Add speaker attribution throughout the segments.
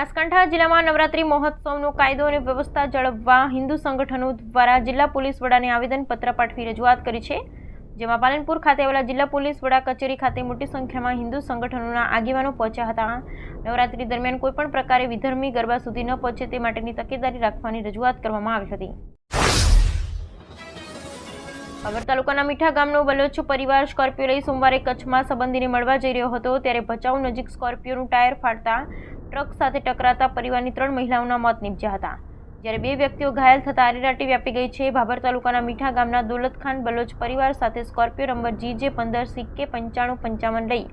Speaker 1: બનાસકાંઠા જિલ્લામાં નવરાત્રી મહોત્સવનો કાયદો અને વ્યવસ્થા જાળવવા હિન્દુ સંગઠનો દ્વારા જિલ્લા પોલીસ વડાને આવેદનપત્ર પાઠવી રજૂઆત કરી છે. જેમાં પાલનપુર ખાતે આવેલા જિલ્લા પોલીસ વડા કચેરી ખાતે મોટી સંખ્યામાં હિન્દુ સંગઠનોના આગેવાનો પહોંચ્યા હતા. નવરાત્રી દરમિયાન કોઈપણ પ્રકારે વિધર્મી ગરબા સુધી ન પહોંચે તે માટેની તકેદારી રાખવાની રજૂઆત કરવામાં આવી હતી. અગર તાલુકાના મીઠા ગામનો બલોચ પરિવાર સ્કોર્પિયો લઈ સોમવારે કચ્છમાં સંબંધીને મળવા જઈ રહ્યો હતો, ત્યારે ભચાઉ નજીક સ્કોર્પિયોનું ટાયર ફાટતા ટ્રક સાથે ટકરાતા પરિવારની ત્રણ મહિલાઓના મોત નીપજ્યા હતા. જ્યારે બે વ્યક્તિઓ ઘાયલ થતા આરેરાટી વ્યાપી ગઈ છે. ભાભર તાલુકાના મીઠા ગામના દોલતખાન બલોચ પરિવાર સાથે સ્કોર્પિયો નંબર જી જે પંદર સિક્કે પંચાણું પંચાવન લઈ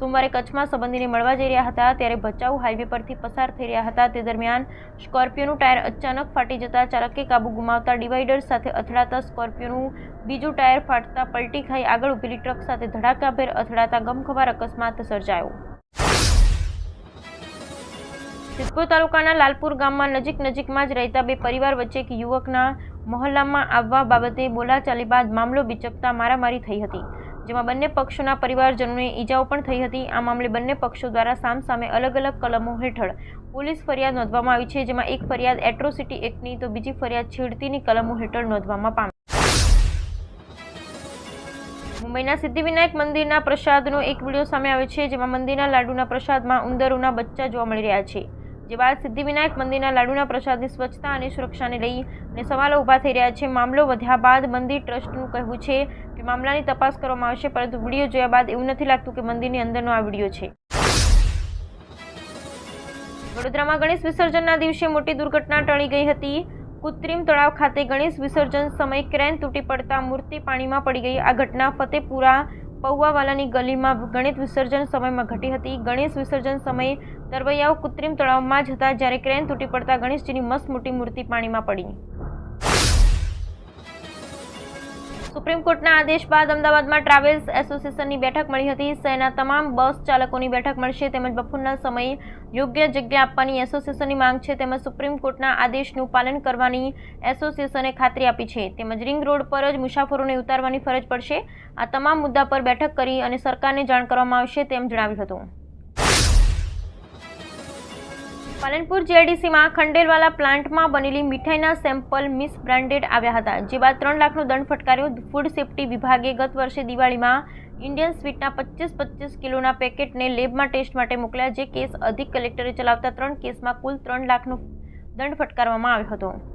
Speaker 1: સોમવારે કચ્છમાં સંબંધીને મળવા જઈ રહ્યા હતા. ત્યારે ભચાઉ હાઈવે પરથી પસાર થઈ રહ્યા હતા. તે દરમિયાન સ્કોર્પિયોનું ટાયર અચાનક ફાટી જતા ચાલકે કાબુ ગુમાવતા ડિવાઈડર સાથે અથડાતા સ્કોર્પિયોનું બીજું ટાયર ફાટતા પલટી ખાઈ આગળ ઉભેલી ટ્રક સાથે ધડાકાભેર અથડાતા ગમખવાર અકસ્માત સર્જાયો. સિદ્ધપુર તાલુકાના લાલપુર ગામમાં નજીક નજીકમાં જ રહેતા બે પરિવાર વચ્ચે એક યુવકના મહોલ્લામાં આવવા બાબતે બોલાચાલી બાદ મામલો બિચકતા મારામારી થઈ હતી, જેમાં બંને પક્ષોના પરિવારજનોને ઈજાઓ પણ થઈ હતી. આ મામલે બંને પક્ષો દ્વારા સામસામે અલગ અલગ કલમો હેઠળ પોલીસ ફરિયાદ નોંધવામાં આવી છે, જેમાં એક ફરિયાદ એટ્રોસિટી એક્ટની, તો બીજી ફરિયાદ છેડતીની કલમો હેઠળ નોંધવામાં પામી. મુંબઈના સિદ્ધિવિનાયક મંદિરના પ્રસાદનો એક વીડિયો સામે આવ્યો છે, જેમાં મંદિરના લાડુના પ્રસાદમાં ઉંદરોના બચ્ચા જોવા મળી રહ્યા છે. જે બાદ સિદ્ધિવિનાયક મંદિરના લાડુના પ્રસાદની સ્વચ્છતા અને સુરક્ષાને લઈ અને સવાલો ઊભા થઈ રહ્યા છે. મામલો વધ્યા બાદ મંદિર ટ્રસ્ટનું કહેવું છે કે મામલાની તપાસ કરવામાં આવશે, પરંતુ વીડિયો જોયા બાદ એવું નથી લાગતું કે મંદિરની અંદરનો આ વીડિયો છે. વડોદરામાં ગણેશ વિસર્જનના દિવસે મોટી દુર્ઘટના ટળી ગઈ હતી. કૃત્રિમ તળાવ ખાતે ગણેશ વિસર્જન સમયે ક્રેન તૂટી પડતા મૂર્તિ પાણીમાં પડી ગઈ. આ ઘટના ફતેપુરા પૌવાવાલાની ગલીમાં ગણેશ વિસર્જન સમયમાં ઘટી હતી. ગણેશ વિસર્જન સમયે તરવૈયાઓ કૃત્રિમ તળાવમાં જ હતા, જ્યારે ક્રેન તૂટી પડતા ગણેશજીની મસ્ત મોટી મૂર્તિ પાણીમાં પડી. સુપ્રીમ કોર્ટના આદેશ બાદ અમદાવાદમાં ટ્રાવેલ્સ એસોસિએશનની બેઠક મળી હતી. શહેરના તમામ બસ ચાલકોની બેઠક મળશે તેમજ બપોરના સમયે યોગ્ય જગ્યા આપવાની એસોસિએશનની માંગ છે. તેમજ સુપ્રીમ કોર્ટના આદેશનું પાલન કરવાની એસોસિએશને ખાતરી આપી છે. તેમજ રિંગ રોડ પર જ મુસાફરોને ઉતારવાની ફરજ પડશે. આ તમામ મુદ્દા પર બેઠક કરી અને સરકારને જાણ કરવામાં આવશે તેમ જણાવ્યું હતું. પાલનપુર જેડીસીમાં ખંડેલવાલા પ્લાન્ટમાં બનેલી મીઠાઈના સેમ્પલ મિસ બ્રાન્ડેડ આવ્યા હતા, જે બાદ ત્રણ લાખનો દંડ ફટકાર્યો. ફૂડ સેફ્ટી વિભાગે ગત વર્ષે દિવાળીમાં ઇન્ડિયન સ્વીટના પચીસ પચીસ કિલોના પેકેટને લેબમાં ટેસ્ટ માટે મોકલ્યા, જે કેસ અધિક કલેક્ટરે ચલાવતા ત્રણ કેસમાં કુલ ત્રણ લાખનો દંડ ફટકારવામાં આવ્યો હતો.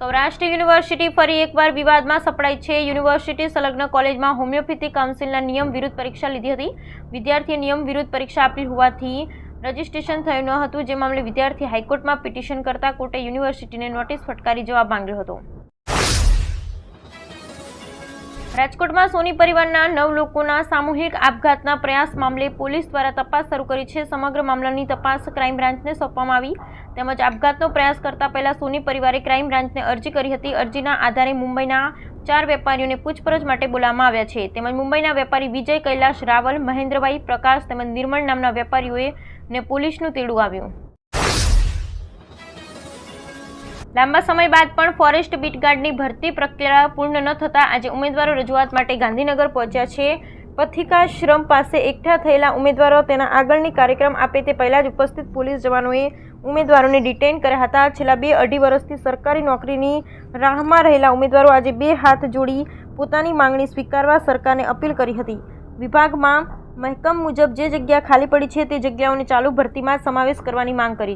Speaker 1: સૌરાષ્ટ્ર યુનિવર્સિટી ફરી એકવાર વિવાદમાં સપડાઈ છે. યુનિવર્સિટી સંલગ્ન કોલેજમાં હોમિયોપેથી કાઉન્સિલના નિયમ વિરુદ્ધ પરીક્ષા લીધી હતી. વિદ્યાર્થીએ નિયમ વિરુદ્ધ પરીક્ષા આપી હોવાથી રજિસ્ટ્રેશન થયું ન હતું. જે મામલે વિદ્યાર્થી હાઈકોર્ટમાં પિટિશન કરતા કોર્ટે યુનિવર્સિટીને નોટિસ ફટકારી જવાબ માંગ્યો હતો. રાજકોટમાં સોની પરિવારના નવ લોકોના સામૂહિક આપઘાતના પ્રયાસ મામલે પોલીસ દ્વારા તપાસ શરૂ કરી છે. સમગ્ર મામલાની તપાસ ક્રાઇમ બ્રાન્ચને સોંપવામાં આવી. તેમજ આપઘાતનો પ્રયાસ કરતા પહેલા સોની પરિવારે ક્રાઇમ બ્રાન્ચને અરજી કરી હતી. અરજીના આધારે મુંબઈના ચાર વેપારીઓને પૂછપરછ માટે બોલાવવામાં આવ્યા છે. તેમજ મુંબઈના વેપારી વિજય કૈલાશ રાવલ, મહેન્દ્રભાઈ પ્રકાશ તેમજ નિર્મળ નામના વેપારીઓએ ને પોલીસનું તેડું આવ્યું. લાંબા સમય બાદ પણ ફોરેસ્ટ બીટગાર્ડની ભરતી પ્રક્રિયા પૂર્ણ ન થતાં આજે ઉમેદવારો રજૂઆત માટે ગાંધીનગર પહોંચ્યા છે. પથિકાશ્રમ પાસે એકઠા થયેલા ઉમેદવારો તેના આગળની કાર્યક્રમ આપે તે પહેલાં જ ઉપસ્થિત પોલીસ જવાનોએ ઉમેદવારોને ડિટેઇન કર્યા હતા. છેલ્લા બે અઢી વર્ષથી સરકારી નોકરીની રાહમાં રહેલા ઉમેદવારો આજે બે હાથ જોડી પોતાની માંગણી સ્વીકારવા સરકારને અપીલ કરી હતી. વિભાગમાં મહેકમ મુજબ જે જગ્યા ખાલી પડી છે તે જગ્યાઓને ચાલુ ભરતીમાં સમાવેશ કરવાની માંગ કરી